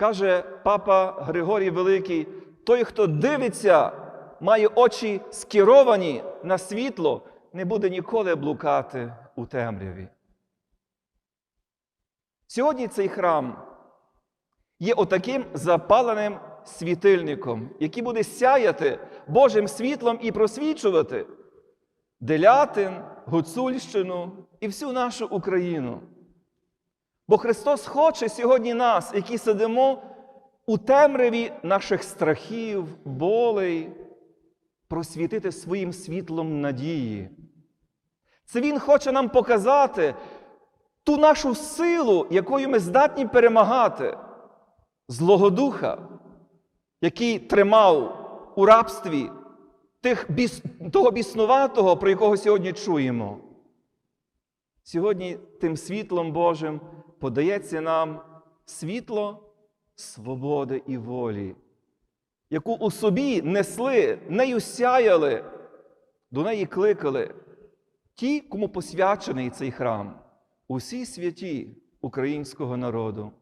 Каже папа Григорій Великий: той, хто дивиться, має очі скеровані на світло, не буде ніколи блукати у темряві. Сьогодні цей храм є отаким запаленим світильником, який буде сяяти Божим світлом і просвічувати Делятин, Гуцульщину і всю нашу Україну. Бо Христос хоче сьогодні нас, які сидимо у темряві наших страхів, болей, просвітити своїм світлом надії. Це Він хоче нам показати ту нашу силу, якою ми здатні перемагати злого духа, який тримав у рабстві тих того біснуватого, про якого сьогодні чуємо. Сьогодні тим світлом Божим подається нам світло свободи і волі, яку у собі несли, нею сяяли, до неї кликали ті, кому посвячений цей храм, усі святі українського народу.